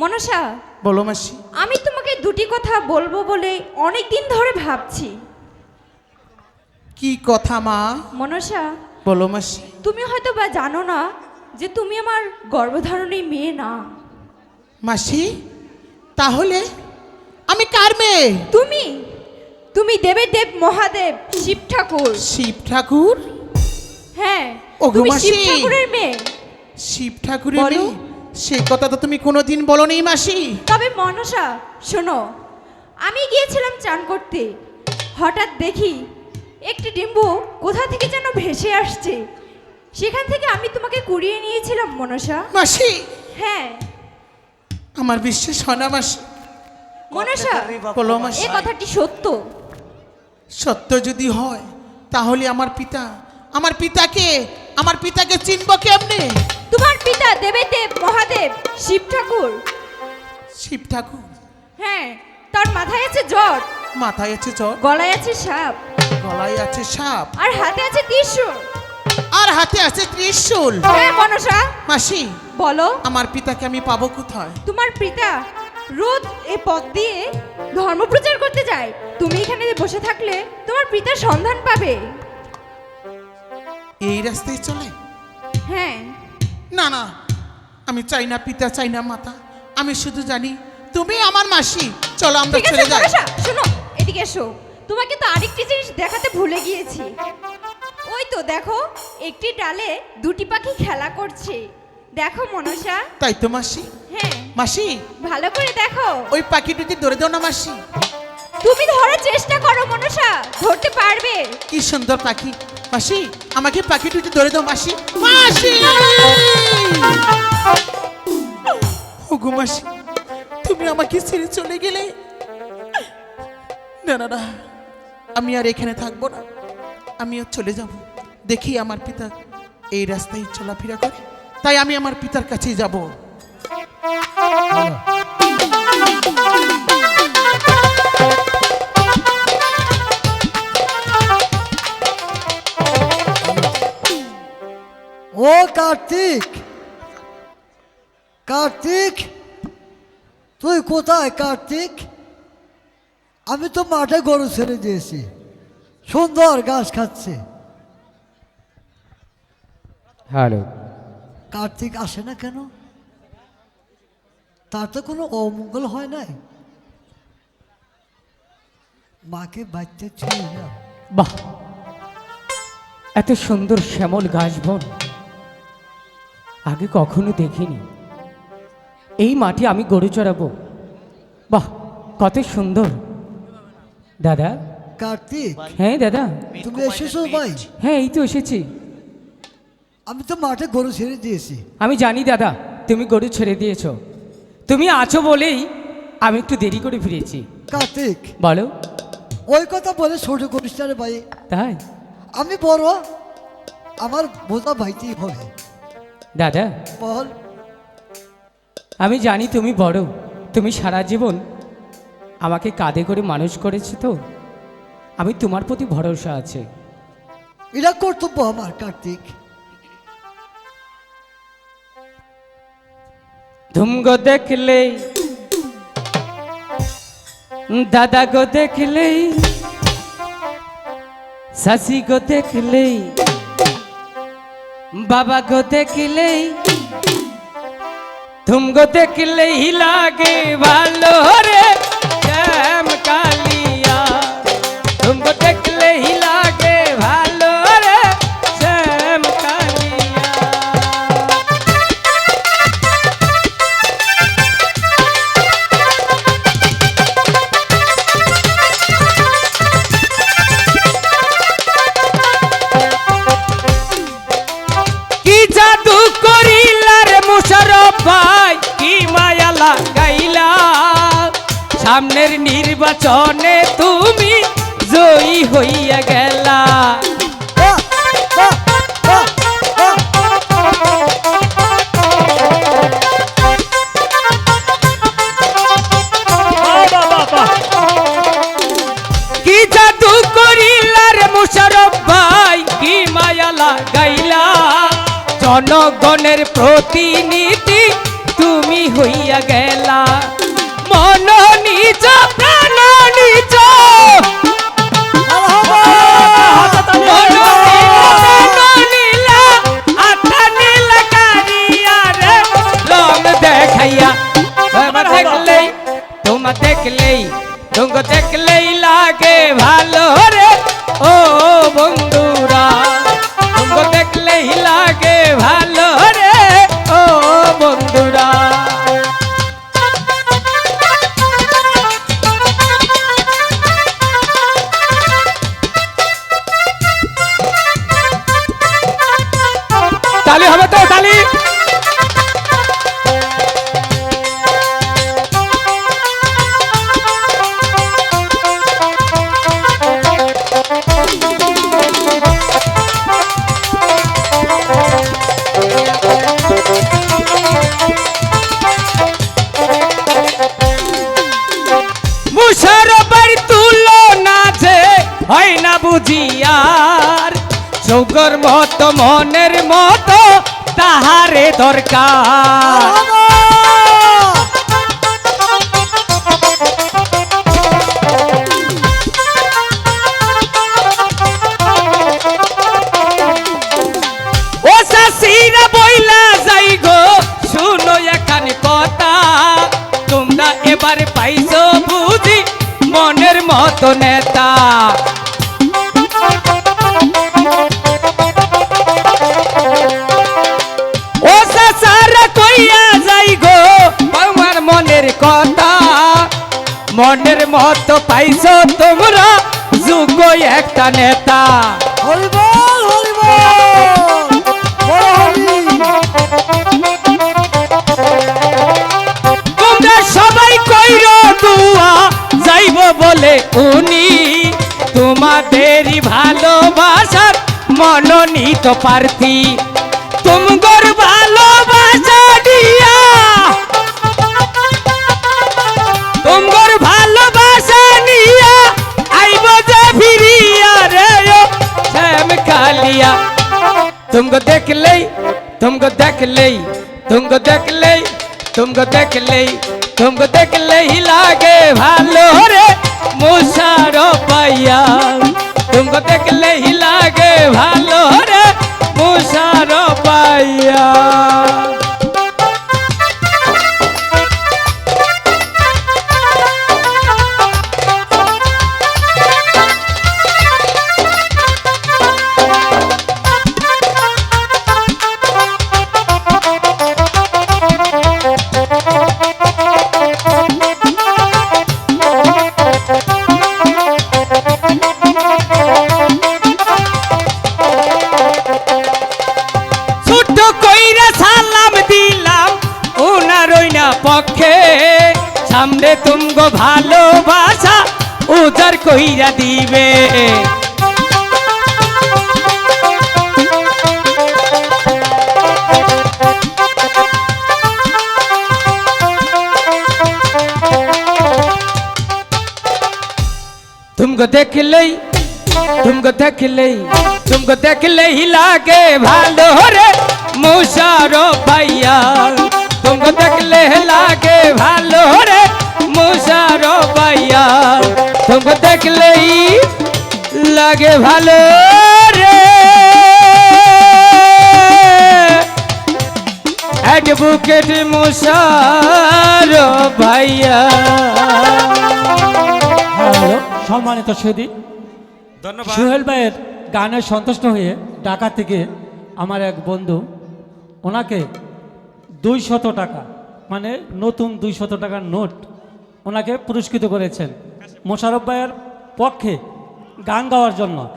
মনসা বলো মাসি। আমি তোমাকে দুটি কথা বলব বলে অনেক দিন ধরে ভাবছি। কি কথা মা? মনসা বলো মাসি। তুমি হয়তো বা জানো না যে তুমি আমার গর্ভধারণী মেয়ে না। মাসি তাহলে আমি কার মেয়ে? তুমি তুমি দেবের দেব মহাদেব শিব ঠাকুর। শিব ঠাকুর? হ্যাঁ তুমি শিব। ঠাকুরের মেয়ে। শিব ঠাকুরের। মেয়ে? সে কথা তো তুমি কোনোদিন বলো নি মাসি। তবে মনসা শোনো আমি গিয়েছিলাম চান করতে। হঠাৎ দেখি একটি ডিম্বু কোথা থেকে যেন ভেসে আসছে। সেখান থেকে আমি তোমাকে কুড়িয়ে নিয়েছিলাম মনসা। মাসি! হ্যাঁ। আমার বিশ্বাস হয় না মাসি। মনসা বলো মাসি। এ কথাটি সত্য। সত্য যদি হয় তাহলে আমার পিতা আমার পিতাকে আমার পিতাকে চিনব কেমনে? তোমার পিতা দেবেদেব মহাদেব শিব ঠাকুর। শিব ঠাকুর? হ্যাঁ তার মাথায় আছে জ্বর। মাথায় আছে জ্বর? গলায় আছে সাপ। গলায় আছে সাপ? আর হাতে আছে ত্রিশূল। আর হাতে আছে ত্রিশূল? হ্যাঁ মনসা। মাসি বলো। আমার পিতাকে আমি পাবো কোথায়? তোমার পিতা রোদ এ পথ দিয়ে ধর্মপ্রচার করতে যায়। তুমি এখানে বসে থাকলে তোমার পিতার সন্ধান পাবে। এই রাস্তায় চলে? হ্যাঁ। না না আমি চাই না পিতা চাই না মাতা। আমি শুধু জানি তুমি আমার মাসি। চলো আমরা ঠিক আছে চলে যাই। শোনো এদিকে এসো। তোমাকে তো আরেকটি জিনিস দেখাতে ভুলে গিয়েছি। ওই তো দেখো একটি ডালে দুটি পাখি খেলা করছে। দেখো মনসা। তাই তো মাসি? হ্যাঁ। মাসি? ভালো করে দেখো। ওই পাখি দুটি ধরে দাও না মাসি। তুমি ধরার চেষ্টা করো মনসা। ধরতে পারবে। কি সুন্দর পাখি। মাসি আমাকে পাখি দুটি ধরে দাও মাসি। মাসি! ওগো মাসি তুমি আমাকে ছেড়ে চলে গেলে? না না না আমি আর এখানে থাকব না। আমিও চলে যাব। দেখি আমার পিতা এই রাস্তায় চলাফেরা করে। তাই আমি আমার পিতার কাছেই যাব। ও কার্তিক! কার্তিক! তুই কোথায় কার্তিক? আমি তো মাঠে গরু ছেড়ে দিয়েছি। সুন্দর ঘাস খাচ্ছে। হ্যালো। কার্তিক আসে না কেন? তার তো কোনো অমঙ্গল হয় নাই। মাকে বাচ্চা ছিল না। বাহ! এত সুন্দর শ্যামল ঘাস বন। আগে কখনো দেখিনি। এই মাঠে আমি গরু চড়াবো। বাহ কত সুন্দর। দাদা? কার্তিক। হ্যাঁ দাদা। তুমি এসেছ ভাই? হ্যাঁ এই তো এসেছি। আমি তো মাঠে গরু ছেড়ে দিয়েছি। আমি জানি দাদা তুমি গরু ছেড়ে দিয়েছ। তুমি আছো বলেই আমি একটু দেরি করে ফিরেছি। কার্তিক। বলো। ওই কথা বলে ছোট করিস ভাই। তাই? আমি বড় আমার বোঝা ভাইতেই হবে। দাদা। বল। আমি জানি তুমি বড় তুমি সারা জীবন আমাকে কাঁধে করে মানুষ করেছ তো। আমি তোমার প্রতি ভরসা আছে। এটা কর্তব্য আমার কার্তিক। ধুমগো দেখলে দাদা গো দেখলে শাশি গো দেখলে বাবা গো দেখলে তুমগো দেখলেই লাগে ভালো রে জাদু করিলা রে মুশারফ ভাই, কি মায়া লাগাইলা সামনের নির্বাচনে তুমি জয়ী হইয়া গেলা। জাদু করিলা মুশারফ ভাই, কি মায়া লাগাইলা জনগণের প্রতিনিধি তুমি হইয়া গেলা। মন নিজ প্রাণ নিজ। দেখলেই তোমা দেখলেই তোমাকে দেখলেই লাগে ভালো। বুঝিয়ার। চৌকর মত মনের মত তাহারে দরকার। এবার পাইছো মনের মতো নেতা। মনের মতো পাইছ তোমরা? যোগ্য একটা নেতা। হরিবল হরিবল তোমরা সবাই কইর দুয়া যাইব বলে উনি। তোমাদেরই ভালোবাসার মনোনীত প্রার্থী। তুমগর लिया। तुमको देख ले, तुमको देख ले, तुमको देख ले, तुमको देख ले, तुमको देख ले लागे भालो रे मुसारो पैया तुमको देख ले हिला लागे भालो रे मुसारो पैया তুমগো ভালোবাসা উজার কইরা দিবে तुमको देख ले तुमको देख ले तुमको देख ले ही लागे भालो रे मुशारो भैया तुमको देख ले लागे भालो रे মাইয়া তোমাকে দেখলেই লাগে ভালো রে। অ্যাডভোকেট মশার ভাইয়া। সম্মানিত সুদী ধন্যবাদ। সোহেল ভাইয়ের গানে সন্তুষ্ট হয়ে ঢাকা থেকে আমার এক বন্ধু ওনাকে দুইশত টাকা মানে নতুন দুইশত টাকার নোট ওনাকে পুরস্কৃত করেছেন। মোশারফ ভাইয়ের পক্ষে গান গাওয়ার জন্য।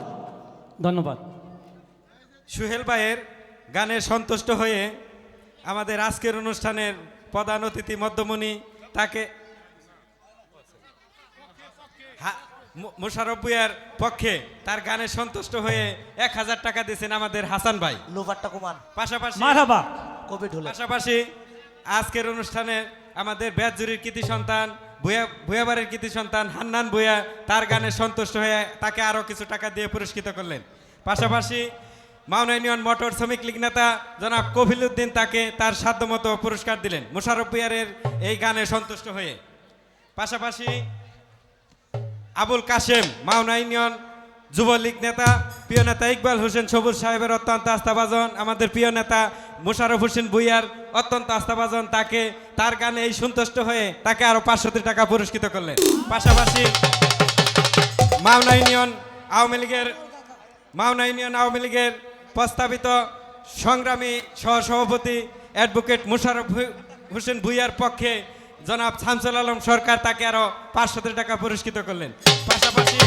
ধন্যবাদ। সুহেল ভাইয়ের গানে সন্তুষ্ট হয়ে আমাদের আজকের অনুষ্ঠানের প্রধান অতিথি মধ্যমণি তাকে হা- মু- পক্ষে তার গানে সন্তুষ্ট হয়ে এক হাজার টাকা দিয়েছেন আমাদের হাসান ভাই। লোভারটা কুমার পাশাপাশি পাশাপাশি আজকের অনুষ্ঠানে আমাদের ব্যাজজুরির কৃতি সন্তান ভুয়া বাড়ির কৃতি সন্তান হান্নান ভুয়া, তার গানে সন্তুষ্ট হয়ে তাকে আরও কিছু টাকা দিয়ে পুরস্কৃত করলেন। পাশাপাশি মাউনা ইউনিয়ন মোটর শ্রমিক লীগ নেতা জনাব কফিল উদ্দিন তাকে তার সাধ্যমতো পুরস্কার দিলেন। মুশারফ বিয়ারের এই গানে সন্তুষ্ট হয়ে। পাশাপাশি আবুল কাশেম মাওনা ইউনিয়ন যুবলীগ নেতা, প্রিয় নেতা ইকবাল হোসেন সবুজ সাহেবের অত্যন্ত আস্থাভাজন। আমাদের প্রিয় নেতা মোশারফ হোসেন ভুইয়ার অত্যন্ত আস্থাভাজন। তাকে, তার গানে এই সন্তুষ্ট হয়ে তাকে আরও পাঁচশো টাকা পুরস্কৃত করলেন। পাশাপাশি মাওনা ইউনিয়ন আওয়ামী লীগের, মাওনা ইউনিয়ন আওয়ামী লীগের প্রস্তাবিত সংগ্রামী সহসভাপতি অ্যাডভোকেট মুশারফ হোসেন ভুইয়ার পক্ষে জনাব শামসুল আলম সরকার তাকে আরও পাঁচশো টাকা পুরস্কৃত করলেন। পাশাপাশি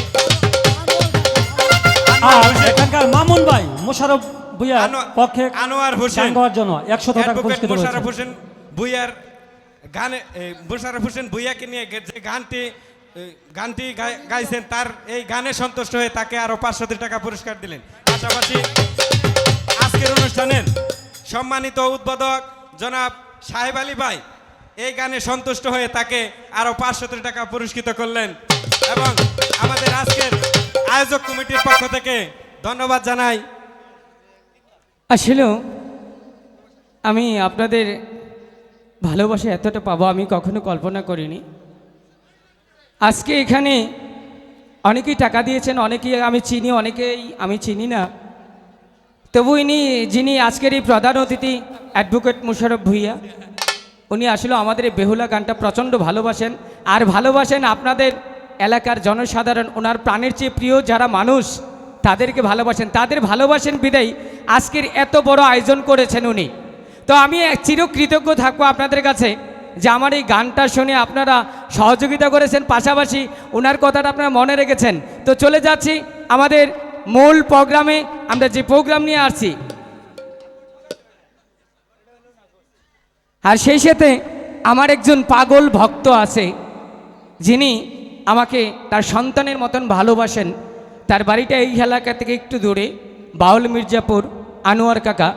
আর এখানকার মামুন ভাই মোশারফ ভুইয়ার পক্ষে আনোয়ার হোসেন। গাওয়ার জন্য একশো টাকা পুরস্কৃত মোশাররফ রয়েছে হোসেন ভুইয়ার গানে এই মোশাররফ হোসেন ভুইয়াকে নিয়ে যে গানটি গানটি গাইছেন তার এই গানে সন্তুষ্ট হয়ে তাকে আরও পাঁচশো টাকা পুরস্কার দিলেন। পাশাপাশি আজকের অনুষ্ঠানের সম্মানিত উদ্বোধক জনাব সাহেব আলী ভাই এই গানে সন্তুষ্ট হয়ে তাকে আরও পাঁচশো টাকা পুরস্কৃত করলেন। এবং আমাদের আজকের আয়োজক কমিটির পক্ষ থেকে ধন্যবাদ জানাই। আসলে আমি আপনাদের ভালোবাসা এতটা পাবো আমি কখনো কল্পনা করিনি। আজকে এখানে অনেকেই টাকা দিয়েছেন, অনেকেই আমি চিনি, অনেকেই আমি চিনি না। তবু ইনি, যিনি আজকের এই প্রধান অতিথি, অ্যাডভোকেট মুশারফ ভুইয়া, উনি আসলে আমাদের এই বেহুলা গানটা প্রচণ্ড ভালোবাসেন। আর ভালোবাসেন আপনাদের এলাকার জনসাধারণ ওনার প্রাণের চেয়ে প্রিয় যারা মানুষ, তাদেরকে ভালোবাসেন। তাদের ভালোবাসেন বিদায়। আজকের এত বড় আয়োজন করেছেন উনি। তো আমি চিরকৃতজ্ঞ থাকব আপনাদের কাছে যে আমার এই গানটা শুনে আপনারা সহযোগিতা করেছেন। পাশাপাশি ওনার কথাটা আপনারা মনে রেখেছেন। তো চলে যাচ্ছি আমাদের মূল প্রোগ্রামে। আমরা যে প্রোগ্রাম নিয়ে আসছি, আর সেই সাথে আমার একজন পাগল ভক্ত আছে, যিনি আমাকে তার সন্তানের মতন ভালোবাসেন। তার বাড়িটা এই এলাকা থেকে একটু দূরে, বাউল মির্জাপুর, আনোয়ার কাকা।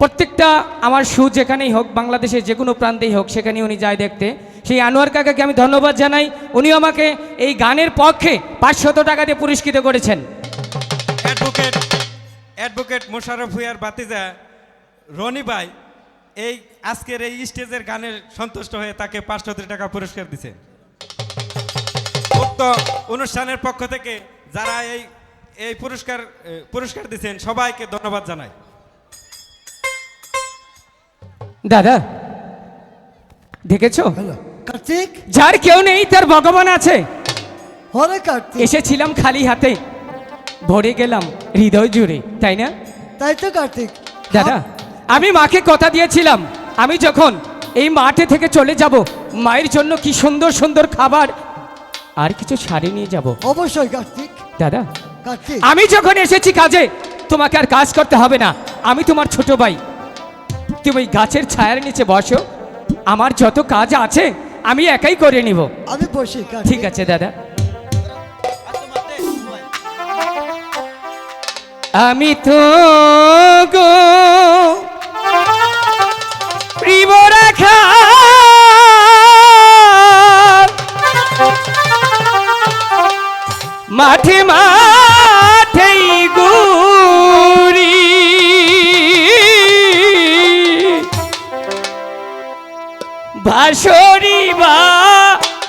প্রত্যেকটা আমার শু যেখানেই হোক, বাংলাদেশের যে কোনো প্রান্তেই হোক, সেখানে উনি যায় দেখতে। সেই আনোয়ার কাকাকে আমি ধন্যবাদ জানাই। উনি আমাকে এই গানের পক্ষে পাঁচশত টাকা দিয়ে পুরস্কৃত করেছেন। অ্যাডভোকেট অ্যাডভোকেট মোশাররফ ভুইয়ার বাতিজা রনি ভাই, এই আজকের এই স্টেজের গানের সন্তুষ্ট হয়ে তাকে পাঁচশো টাকা পুরস্কার দিছে। উক্ত অনুষ্ঠানের পক্ষ থেকে যারা এই এই পুরস্কার পুরস্কার দিচ্ছেন সবাইকে ধন্যবাদ জানাই। দাদা দেখেছ? কার্তিক? যার কেউ নেই তার ভগবান আছে। হরে কার্তিক। এসেছিলাম খালি হাতে ভরে গেলাম হৃদয় জুড়ে তাই না? তাই তো কার্তিক। দাদা আমি মাকে কথা দিয়েছিলাম আমি যখন এই মাঠে থেকে চলে যাব মায়ের জন্য কি সুন্দর সুন্দর খাবার আর কিছু শাড়ি নিয়ে যাব। অবশ্যই কার্তিক। দাদা কার্তিক। আমি যখন এসেছি কাজে তোমাকে আর কাজ করতে হবে না। আমি তোমার ছোট ভাই। তুমি ওই গাছের ছায়ার নিচে বসো। আমার যত কাজ আছে আমি একাই করে নিব। আমি বসি ঠিক আছে দাদা। আমি তো গো প্রিয় রাখা মাঠে মাঠে গুরি ভাসরি বা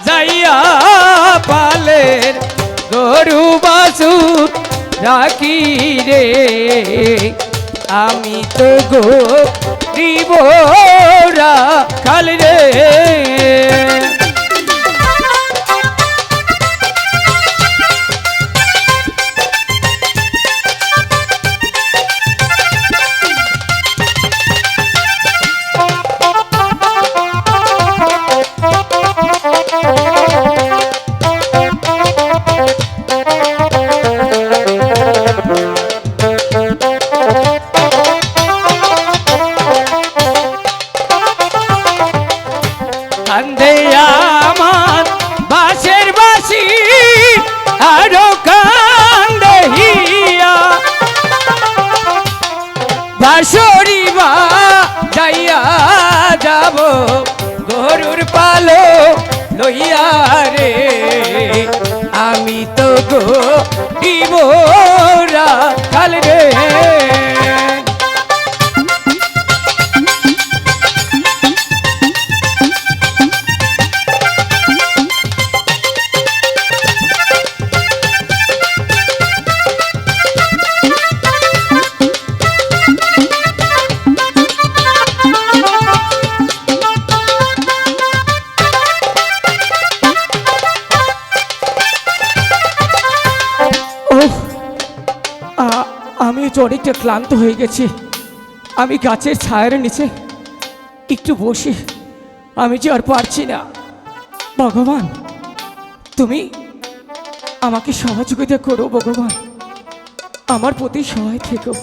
যাইয়া পালের গরু বাসু রাখি রে। আমি তো গো দিবরা খাল রে। লইয়া রে আমি তো গো ডিমোরা কাল রে। অনেকটা ক্লান্ত হয়ে গেছি। আমি গাছের ছায়ের নিচে একটু বসি। আমি যে আর পারছি না। ভগবান, তুমি আমাকে সহযোগিতা করো ভগবান। আমার প্রতি সহায় থেকো।